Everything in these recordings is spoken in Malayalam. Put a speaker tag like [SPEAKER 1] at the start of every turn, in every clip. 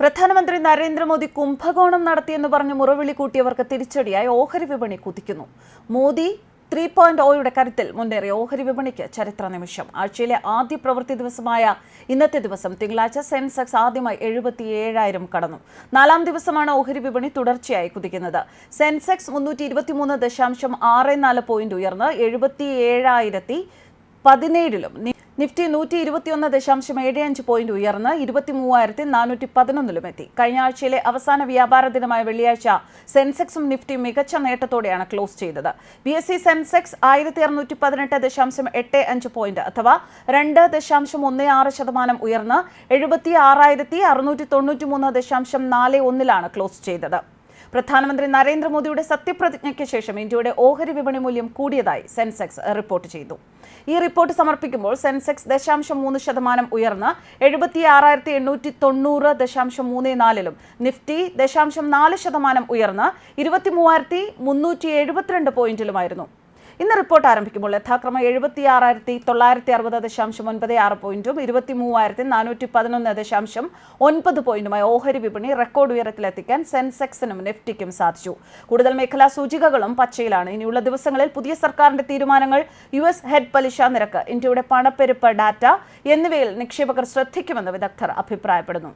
[SPEAKER 1] പ്രധാനമന്ത്രി നരേന്ദ്രമോദി കുംഭകോണം നടത്തിയെന്ന് പറഞ്ഞ് മുറവിളി കൂട്ടിയവർക്ക് തിരിച്ചടിയായി ഓഹരി വിപണി കുതിക്കുന്നു. മോദി ത്രീ പോയിന്റ് ഓയുടെ കരുത്തിൽ മുന്നേറിയ ഓഹരി വിപണിക്ക് ചരിത്ര നിമിഷം. ആഴ്ചയിലെ ആദ്യ പ്രവൃത്തി ദിവസമായ ഇന്നത്തെ ദിവസം തിങ്കളാഴ്ച സെൻസെക്സ് ആദ്യമായി എഴുപത്തി ഏഴായിരം കടന്നു. നാലാം ദിവസമാണ് ഓഹരി വിപണി തുടർച്ചയായി കുതിക്കുന്നത്. സെൻസെക്സ് മുന്നൂറ്റി ഇരുപത്തിമൂന്ന് ദശാംശം ആറ് നാല് പോയിന്റ് ഉയർന്ന് എഴുപത്തി ഏഴായിരത്തി പതിനേഴിലും നിഫ്റ്റി നൂറ്റി ഇരുപത്തിയൊന്ന് ദശാംശം ഏഴ് അഞ്ച് പോയിന്റ് ഉയർന്ന് ഇരുപത്തി മൂവായിരത്തി നാനൂറ്റി പതിനൊന്നിലും എത്തി. കഴിഞ്ഞ ആഴ്ചയിലെ അവസാന വ്യാപാര ദിനമായ വെള്ളിയാഴ്ച സെൻസെക്സും നിഫ്റ്റിയും മികച്ച നേട്ടത്തോടെയാണ് ക്ലോസ് ചെയ്തത്. ബി എസ് സി സെൻസെക്സ് ആയിരത്തി അറുന്നൂറ്റി പതിനെട്ട് ദശാംശം എട്ട് അഞ്ച് പോയിന്റ് അഥവാ രണ്ട് ദശാംശം ഒന്ന് ആറ് ശതമാനം ഉയർന്ന് എഴുപത്തി ആറായിരത്തി അറുന്നൂറ്റി തൊണ്ണൂറ്റി മൂന്ന് ദശാംശം നാല് ഒന്നിലാണ് ക്ലോസ് ചെയ്തത്. പ്രധാനമന്ത്രി നരേന്ദ്രമോദിയുടെ സത്യപ്രതിജ്ഞയ്ക്ക് ശേഷം ഇന്ത്യയുടെ ഓഹരി വിപണി മൂല്യം കൂടിയതായി സെൻസെക്സ് റിപ്പോർട്ട് ചെയ്തു. ഈ റിപ്പോർട്ട് സമർപ്പിക്കുമ്പോൾ സെൻസെക്സ് ദശാംശം മൂന്ന് ശതമാനം ഉയർന്ന് എഴുപത്തി ആറായിരത്തി എണ്ണൂറ്റി തൊണ്ണൂറ് ദശാംശം മൂന്ന് നാലിലും നിഫ്റ്റി ദശാംശം നാല് ശതമാനം ഉയർന്ന് ഇരുപത്തി മൂവായിരത്തി മുന്നൂറ്റി എഴുപത്തിരണ്ട് പോയിന്റിലുമായിരുന്നു. ഇന്ന് റിപ്പോർട്ട് ആരംഭിക്കുമ്പോൾ യഥാക്രമം എഴുപത്തി ആറായിരത്തി തൊള്ളായിരത്തി അറുപത് ദശാംശം ഒൻപത് ആറ് പോയിന്റും ഇരുപത്തി മൂവായിരത്തി നാനൂറ്റി പതിനൊന്ന് ദശാംശം ഒൻപത് പോയിന്റുമായി ഓഹരി വിപണി റെക്കോർഡ് ഉയരത്തിലെത്തിക്കാൻ സെൻസെക്സിനും നിഫ്റ്റിക്കും സാധിച്ചു. കൂടുതൽ മേഖലാ സൂചികകളും പച്ചയിലാണ്. ഇനിയുള്ള ദിവസങ്ങളിൽ പുതിയ സർക്കാരിന്റെ തീരുമാനങ്ങൾ യു എസ് ഹെഡ് പലിശ നിരക്ക് ഇന്ത്യയുടെ പണപ്പെരുപ്പ് ഡാറ്റ എന്നിവയിൽ നിക്ഷേപകർ ശ്രദ്ധിക്കുമെന്ന് വിദഗ്ധർ അഭിപ്രായപ്പെടുന്നു.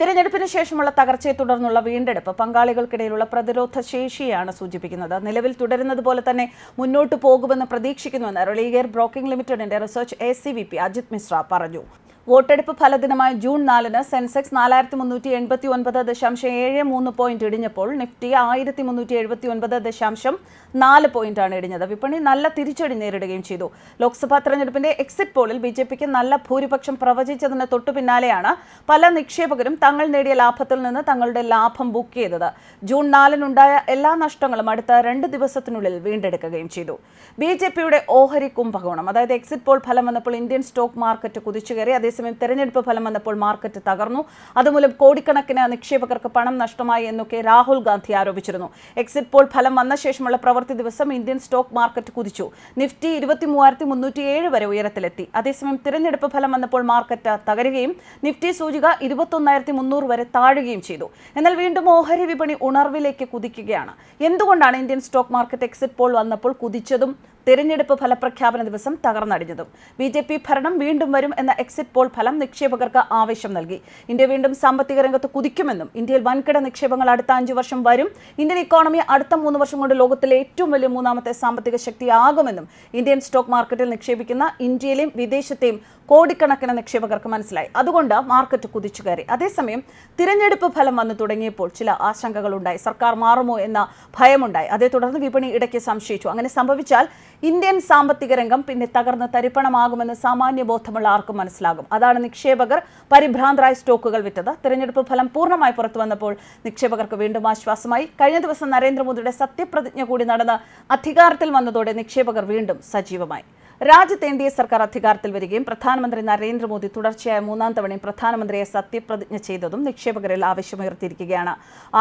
[SPEAKER 1] തിരഞ്ഞെടുപ്പിന് ശേഷമുള്ള തകർച്ചയെ തുടർന്നുള്ള വീണ്ടെടുപ്പ് പങ്കാളികൾക്കിടയിലുള്ള പ്രതിരോധ ശേഷിയാണ് സൂചിപ്പിക്കുന്നത്. നിലവിൽ തുടരുന്നത് പോലെ തന്നെ മുന്നോട്ട് പോകുമെന്ന് പ്രതീക്ഷിക്കുന്നുവെന്ന് റിലീഗർ ബ്രോക്കിംഗ് ലിമിറ്റഡിന്റെ research A C V P Ajit Mishra പറഞ്ഞു. വോട്ടെടുപ്പ് ഫലദിനമായ ജൂൺ നാലിന് സെൻസെക്സ് നാലായിരത്തി മുന്നൂറ്റി എൺപത്തി ഒൻപത് ദശാംശം ഏഴ് മൂന്ന് പോയിന്റ് ഇടിഞ്ഞപ്പോൾ നിഫ്റ്റി ആയിരത്തി മുന്നൂറ്റി എഴുപത്തി ഒൻപത് ദശാംശം നാല് പോയിന്റാണ് ഇടിഞ്ഞത്. വിപണി നല്ല തിരിച്ചടി നേരിടുകയും ചെയ്തു. ലോക്സഭാ തെരഞ്ഞെടുപ്പിന്റെ എക്സിറ്റ് പോളിൽ ബി ജെ പിക്ക് നല്ല ഭൂരിപക്ഷം പ്രവചിച്ചതിന് തൊട്ടു പിന്നാലെയാണ് പല നിക്ഷേപകരും തങ്ങൾ നേടിയ ലാഭത്തിൽ നിന്ന് തങ്ങളുടെ ലാഭം ബുക്ക് ചെയ്തത്. ജൂൺ നാലിനുണ്ടായ എല്ലാ നഷ്ടങ്ങളും അടുത്ത രണ്ട് ദിവസത്തിനുള്ളിൽ വീണ്ടെടുക്കുകയും ചെയ്തു. ബി ജെ പിയുടെ ഓഹരി കുംഭകോണം അതായത് എക്സിറ്റ് പോൾ ഫലം വന്നപ്പോൾ ഇന്ത്യൻ സ്റ്റോക്ക് മാർക്കറ്റ് കുതിച്ചുകയറി അതേസമയം തെരഞ്ഞെടുപ്പ് ഫലം വന്നപ്പോൾ മാർക്കറ്റ് തകർന്നു. അതുമൂലം കോടിക്കണക്കിന് നിക്ഷേപകർക്ക് പണം നഷ്ടമായി എന്നൊക്കെ രാഹുൽ ഗാന്ധി ആരോപിച്ചിരുന്നു. എക്സിറ്റ് പോൾ ഫലം വന്ന ശേഷമുള്ള പ്രവൃത്തി ദിവസം ഇന്ത്യൻ സ്റ്റോക്ക് മാർക്കറ്റ് കുതിച്ചു. നിഫ്റ്റി ഇരുപത്തി മൂവായിരത്തി മുന്നൂറ്റി ഏഴ് വരെ ഉയരത്തിലെത്തി. അതേസമയം തിരഞ്ഞെടുപ്പ് ഫലം വന്നപ്പോൾ മാർക്കറ്റ് തകരുകയും നിഫ്റ്റി സൂചിക ഇരുപത്തൊന്നായിരത്തി മുന്നൂറ് വരെ താഴുകയും ചെയ്തു. എന്നാൽ വീണ്ടും ഓഹരി വിപണി ഉണർവിലേക്ക് കുതിക്കുകയാണ്. എന്തുകൊണ്ടാണ് Indian stock market exit poll വന്നപ്പോൾ കുതിച്ചതും തെരഞ്ഞെടുപ്പ് ഫലപ്രഖ്യാപന ദിവസം തകർന്നടിഞ്ഞതും. ബി ജെ പി ഭരണം വീണ്ടും വരും എന്ന എക്സിറ്റ് പോൾ ഫലം നിക്ഷേപകർക്ക് ആവേശം നൽകി. ഇന്ത്യ വീണ്ടും സാമ്പത്തിക രംഗത്ത് കുതിക്കുമെന്നും ഇന്ത്യയിൽ വൻകിട നിക്ഷേപങ്ങൾ അടുത്ത അഞ്ചു വർഷം വരും ഇന്ത്യൻ ഇക്കോണമി അടുത്ത മൂന്ന് വർഷം കൊണ്ട് ലോകത്തിലെ ഏറ്റവും വലിയ മൂന്നാമത്തെ സാമ്പത്തിക ശക്തിയാകുമെന്നും ഇന്ത്യൻ സ്റ്റോക്ക് മാർക്കറ്റിൽ നിക്ഷേപിക്കുന്ന ഇന്ത്യയിലെയും വിദേശത്തെയും കോടിക്കണക്കിന് നിക്ഷേപകർക്ക് മനസ്സിലായി. അതുകൊണ്ട് മാർക്കറ്റ് കുതിച്ചു കയറി. അതേസമയം തിരഞ്ഞെടുപ്പ് ഫലം വന്നു തുടങ്ങിയപ്പോൾ ചില ആശങ്കകളുണ്ടായി. സർക്കാർ മാറുമോ എന്ന ഭയമുണ്ടായി. അതേ തുടർന്ന് വിപണി ഇടയ്ക്ക് സംശയിച്ചു. അങ്ങനെ സംഭവിച്ചാൽ ഇന്ത്യൻ സാമ്പത്തിക രംഗം പിന്നെ തകർന്ന് തരിപ്പണമാകുമെന്ന് സാമാന്യ ബോധമുള്ള ആർക്കും മനസ്സിലാകും. അതാണ് നിക്ഷേപകർ പരിഭ്രാന്തരായ സ്റ്റോക്കുകൾ വിറ്റത്. തെരഞ്ഞെടുപ്പ് ഫലം പൂർണമായി പുറത്തു വന്നപ്പോൾ നിക്ഷേപകർക്ക് വീണ്ടും ആശ്വാസമായി. കഴിഞ്ഞ ദിവസം നരേന്ദ്രമോദിയുടെ സത്യപ്രതിജ്ഞ കൂടി നടന്ന് അധികാരത്തിൽ വന്നതോടെ നിക്ഷേപകർ വീണ്ടും സജീവമായി. രാജ്യത്ത് എൻ ഡി എ സർക്കാർ അധികാരത്തിൽ വരികയും പ്രധാനമന്ത്രി നരേന്ദ്രമോദി തുടർച്ചയായ മൂന്നാം തവണയും പ്രധാനമന്ത്രിയെ സത്യപ്രതിജ്ഞ ചെയ്തതും നിക്ഷേപകരിൽ ആവശ്യമുയർത്തിയിരിക്കുകയാണ്.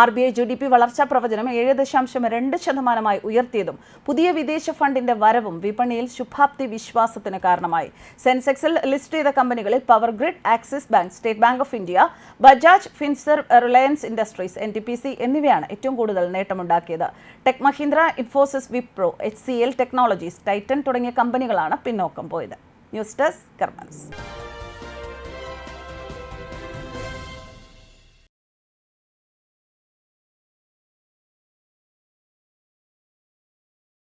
[SPEAKER 1] R B I G D P വളർച്ചാ പ്രവചനം ഏഴ് ദശാംശം രണ്ട് ശതമാനമായി ഉയർത്തിയതും പുതിയ വിദേശ ഫണ്ടിന്റെ വരവും വിപണിയിൽ ശുഭാപ്തി വിശ്വാസത്തിന് കാരണമായി. സെൻസെക്സിൽ ലിസ്റ്റ് ചെയ്ത കമ്പനികളിൽ Power Grid Axis Bank State Bank of India Bajaj Finserv Reliance Industries N P C എന്നിവയാണ് ഏറ്റവും കൂടുതൽ നേട്ടമുണ്ടാക്കിയത്. Tech Mahindra Infosys Wipro H C L Technologies Titan തുടങ്ങിയ കമ്പനികളാണ് പിന്നോക്കം പോയത്. News desk കർമ്മൻസ്